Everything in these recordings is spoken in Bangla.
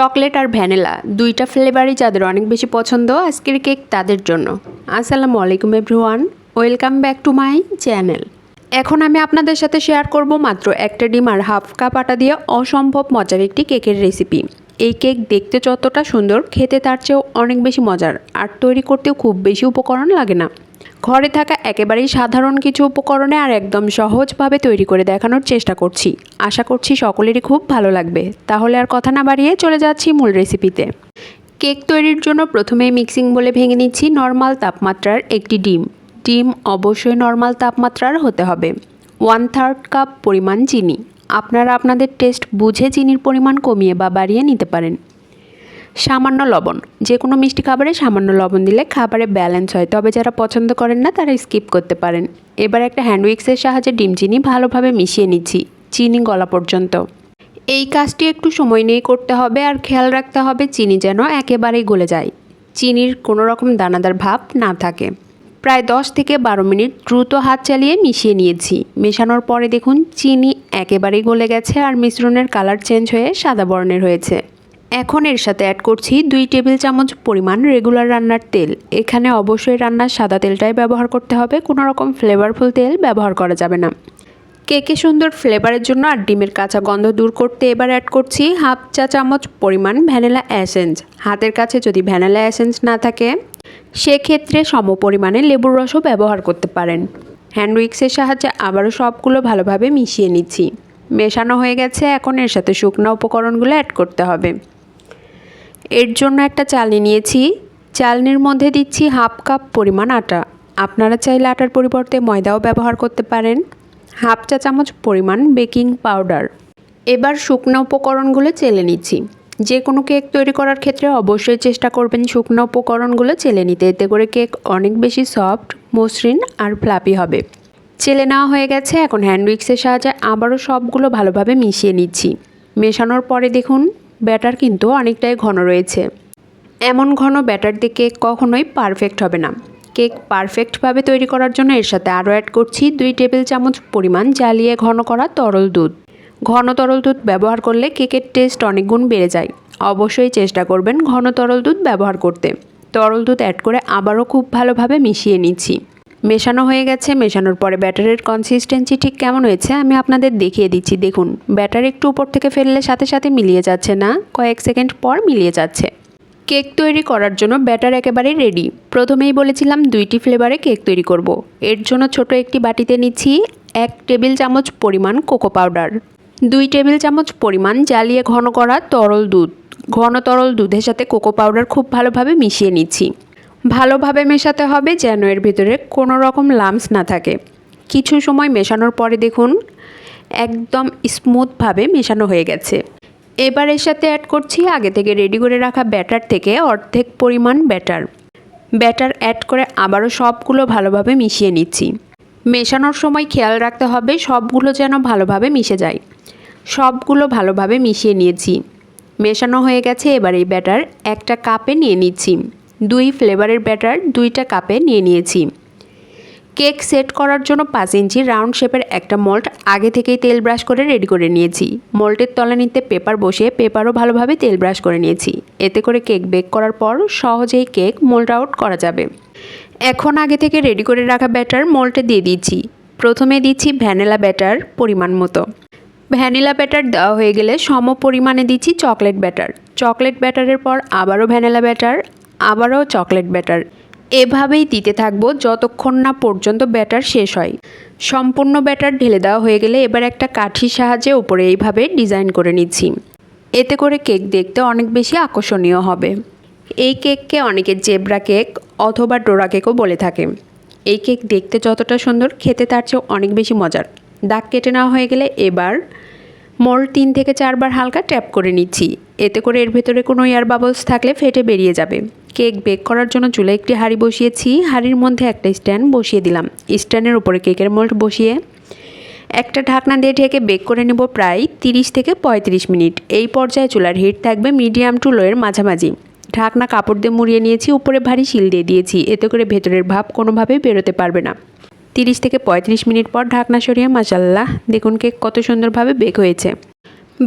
চকলেট আর ভ্যানিলা, দুইটা ফ্লেভারই যাদের অনেক বেশি পছন্দ আজকের কেক তাদের জন্য। আসসালামু আলাইকুম everyone, welcome back to my channel. এখন আমি আপনাদের সাথে শেয়ার করব মাত্র একটা ডিম আর হাফ কাপ আটা দিয়ে অসম্ভব মজার একটি কেকের রেসিপি। এই কেক দেখতে যতটা সুন্দর, খেতে তার চেয়েও অনেক বেশি মজার, আর তৈরি করতেও খুব বেশি উপকরণ লাগে না। ঘরে থাকা একেবারেই সাধারণ কিছু উপকরণে আর একদম সহজভাবে তৈরি করে দেখানোর চেষ্টা করছি। আশা করছি সকলেরই খুব ভালো লাগবে। তাহলে আর কথা না বাড়িয়ে চলে যাচ্ছি মূল রেসিপিতে কেক তৈরির জন্য প্রথমে মিক্সিং বলে ভেঙে নিচ্ছি নর্মাল তাপমাত্রার একটি ডিম। ডিম অবশ্যই নর্মাল তাপমাত্রার হতে হবে। ওয়ান থার্ড কাপ পরিমাণ চিনি। আপনারা আপনাদের টেস্ট বুঝে চিনির পরিমাণ কমিয়ে বা বাড়িয়ে নিতে পারেন। সামান্য লবণ। যে কোনো মিষ্টি খাবারে সামান্য লবণ দিলে খাবারে ব্যালেন্স হয়। তবে যারা পছন্দ করেন না, তারা স্কিপ করতে পারেন। এবার একটা হ্যান্ড উইক্সের সাহায্যে ডিম, চিনি ভালোভাবে মিশিয়ে নিচ্ছি। চিনি গলা পর্যন্ত। এই কাজটি একটু সময় নিয়ে করতে হবে আর খেয়াল রাখতে হবে চিনি যেন একেবারেই গলে যায়। চিনির কোনো রকম দানাদার ভাব না থাকে। প্রায় দশ থেকে বারো মিনিট দ্রুত হাত চালিয়ে মিশিয়ে নিয়েছি। মেশানোর পরে দেখুন, চিনি একেবারেই গলে গেছে আর মিশ্রণের কালার চেঞ্জ হয়ে সাদা বর্ণের হয়েছে। এখন এর সাথে অ্যাড করছি দুই টেবিল চামচ পরিমাণ রেগুলার রান্নার তেল। এখানে অবশ্যই রান্নার সাদা তেলটাই ব্যবহার করতে হবে, কোনো রকম ফ্লেভারফুল তেল ব্যবহার করা যাবে না। কেকে সুন্দর ফ্লেভারের জন্য আর ডিমের কাঁচা গন্ধ দূর করতে এবার অ্যাড করছি হাফ চা চামচ পরিমাণ ভ্যানিলা অ্যাসেন্স হাতের কাছে যদি ভ্যানিলা অ্যাসেন্স না থাকে, সেক্ষেত্রে সম পরিমাণে লেবুর রসও ব্যবহার করতে পারেন। হ্যান্ড উইক্সের সাহায্যে আবারও সবগুলো ভালোভাবে মিশিয়ে নিচ্ছি। মেশানো হয়ে গেছে, এখন এর সাথে শুকনো উপকরণগুলো অ্যাড করতে হবে। এর জন্য একটা চালনি নিয়েছি। চালনির মধ্যে দিচ্ছি হাফ কাপ পরিমাণ আটা। আপনারা চাইলে আটার পরিবর্তে ময়দাও ব্যবহার করতে পারেন। হাফ চা চামচ পরিমাণ বেকিং পাউডার। এবার শুকনো উপকরণগুলো চেলে নিচ্ছি। যে কোনো কেক তৈরি করার ক্ষেত্রে অবশ্যই চেষ্টা করবেন শুকনো উপকরণগুলো চেলে নিতে। এতে করে কেক অনেক বেশি সফট, মসৃণ আর ফ্লাপি হবে। চেলে নেওয়া হয়ে গেছে। এখন হ্যান্ড উইক্সের সাহায্যে আবারও সবগুলো ভালোভাবে মিশিয়ে নিচ্ছি। মেশানোর পরে দেখুন ব্যাটার কিন্তু অনেকটাই ঘন রয়েছে। এমন ঘন ব্যাটার দিয়ে কেক কখনোই পারফেক্ট হবে না। কেক পারফেক্টভাবে তৈরি করার জন্য এর সাথে আরও অ্যাড করছি দুই টেবিল চামচ পরিমাণ জ্বালিয়ে ঘন করা তরল দুধ। ঘন তরল দুধ ব্যবহার করলে কেকের টেস্ট অনেক গুণ বেড়ে যায়। অবশ্যই চেষ্টা করবেন ঘন তরল দুধ ব্যবহার করতে। তরল দুধ অ্যাড করে আবারও খুব ভালোভাবে মিশিয়ে নিচ্ছি। মেশানো হয়ে গেছে, মেশানোর পরে ব্যাটারের কনসিস্টেন্সি ঠিক কেমন হয়েছে আমি আপনাদের দেখিয়ে দিচ্ছি। দেখুন, ব্যাটার একটু উপর থেকে ফেললে সাথে সাথে মিলিয়ে যাচ্ছে না, কয়েক সেকেন্ড পর মিলিয়ে যাচ্ছে। কেক তৈরি করার জন্য ব্যাটার একেবারেই রেডি প্রথমেই বলেছিলাম দুইটি ফ্লেভারে কেক তৈরি করব। এর জন্য ছোট একটি বাটিতে নিচ্ছি এক টেবিল চামচ পরিমাণ কোকো পাউডার দুই টেবিল চামচ পরিমাণ জ্বালিয়ে ঘন করা তরল দুধ। ঘন তরল দুধের সাথে কোকো পাউডার খুব ভালোভাবে মিশিয়ে নিচ্ছি। ভালোভাবে মেশাতে হবে যেন এর ভিতরে কোনো রকম লামস না থাকে। কিছু সময় মেশানোর পরে দেখুন, একদম স্মুথভাবে মেশানো হয়ে গেছে। এবার এর সাথে অ্যাড করছি আগে থেকে রেডি করে রাখা ব্যাটার থেকে অর্ধেক পরিমাণ ব্যাটার ব্যাটার অ্যাড করে আবারও সবগুলো ভালোভাবে মিশিয়ে নিচ্ছি। মেশানোর সময় খেয়াল রাখতে হবে সবগুলো যেন ভালোভাবে মিশে যায়। সবগুলো ভালোভাবে মিশিয়ে নিয়েছি। মেশানো হয়ে গেছে, এবার এই ব্যাটার একটা কাপে নিয়ে নিচ্ছি। দুই ফ্লেভারের ব্যাটার দুইটা কাপে নিয়ে নিয়েছি। কেক সেট করার জন্য পাঁচ ইঞ্চি রাউন্ড শেপের একটা মোল্ড আগে থেকেই তেল ব্রাশ করে রেডি করে নিয়েছি। মোল্টের তলানিতে পেপার বসিয়ে পেপারও ভালোভাবে তেল ব্রাশ করে নিয়েছি। এতে করে কেক বেক করার পর সহজেই কেক মোল্ড আউট করা যাবে। এখন আগে থেকে রেডি করে রাখা ব্যাটার মোল্টে দিয়ে দিচ্ছি। প্রথমে দিচ্ছি ভ্যানিলা ব্যাটার পরিমাণ মতো। ভ্যানিলা ব্যাটার দেওয়া হয়ে গেলে সম পরিমাণে দিচ্ছি চকলেট ব্যাটার। চকলেট ব্যাটারের পর আবারও ভ্যানিলা ব্যাটার আবারও চকলেট ব্যাটার। এভাবেই দিতে থাকব যতক্ষণ না পর্যন্ত ব্যাটার শেষ হয়। সম্পূর্ণ ব্যাটার ঢেলে দেওয়া হয়ে গেলে এবার একটা কাঠির সাহায্যে উপরে এইভাবে ডিজাইন করে নিচ্ছি। এতে করে কেক দেখতে অনেক বেশি আকর্ষণীয় হবে। এই কেককে অনেকে জেব্রা কেক অথবা ডোরা কেকও বলে থাকে। এই কেক দেখতে যতটা সুন্দর, খেতে তার চেয়েও অনেক বেশি মজার। দাগ কেটে নেওয়া হয়ে গেলে এবার মোল তিন থেকে চারবার হালকা ট্যাপ করে নিচ্ছি। এতে করে এর ভেতরে কোনো এয়ার বাবলস থাকলে ফেটে বেরিয়ে যাবে। কেক বেক করার জন্য চুলে একটি হাঁড়ি বসিয়েছি। হাঁড়ির মধ্যে একটা স্ট্যান্ড বসিয়ে দিলাম। স্ট্যান্ডের উপরে কেকের মোল্ড বসিয়ে একটা ঢাকনা দিয়ে ঢেকে বেক করে নেব প্রায় তিরিশ থেকে পঁয়ত্রিশ মিনিট। এই পর্যায়ে চুলার হিট থাকবে মিডিয়াম টু লোয়ের মাঝামাঝি। ঢাকনা কাপড় দিয়ে মুড়িয়ে নিয়েছি, উপরে ভারী শিল দিয়ে দিয়েছি। এতে করে ভেতরের ভাব কোনোভাবেই বেরোতে পারবে না। তিরিশ থেকে পঁয়ত্রিশ মিনিট পর ঢাকনা সরিয়ে মাসাল্লাহ দেখুন কেক কত সুন্দরভাবে বেক হয়েছে।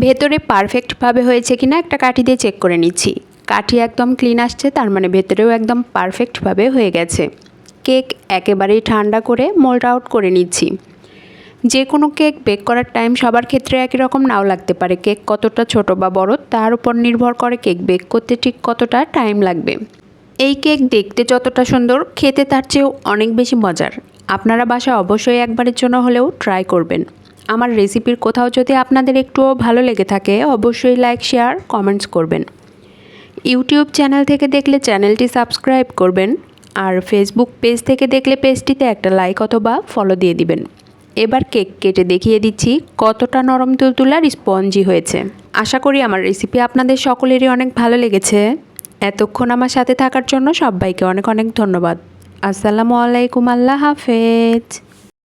ভেতরে পারফেক্টভাবে হয়েছে কিনা একটা কাঠি দিয়ে চেক করে নিচ্ছি। কাঠি একদম ক্লিন আসছে, তার মানে ভেতরেও একদম পারফেক্টভাবে হয়ে গেছে। কেক একেবারেই ঠান্ডা করে মোল্ড আউট করে নিচ্ছি। যে কোনো কেক বেক করার টাইম সবার ক্ষেত্রে একই রকম নাও লাগতে পারে। কেক কতটা ছোট বা বড়, তার উপর নির্ভর করে কেক বেক করতে ঠিক কতটা টাইম লাগবে। এই কেক দেখতে যতটা সুন্দর, খেতে তার চেয়েও অনেক বেশি মজার। আপনারা বাসায় অবশ্যই একবারের জন্য হলেও ট্রাই করবেন। আমার রেসিপির কোথাও যদি আপনাদের একটুও ভালো লেগে থাকে, অবশ্যই লাইক শেয়ার কমেন্টস করবেন। ইউটিউব চ্যানেল থেকে দেখলে চ্যানেলটি সাবস্ক্রাইব করবেন আর ফেসবুক পেজ থেকে দেখলে পেজটিতে একটা লাইক অথবা ফলো দিয়ে দিবেন। এবার কেক কেটে দেখিয়ে দিচ্ছি কতটা নরম তুলতুলার স্পঞ্জি হয়েছে। আশা করি আমার রেসিপি আপনাদের সকলেরই অনেক ভালো লেগেছে। এতক্ষণ আমার সাথে থাকার জন্য সবাইকে অনেক অনেক ধন্যবাদ। আসসালামু আলাইকুম, আল্লাহ হাফেজ।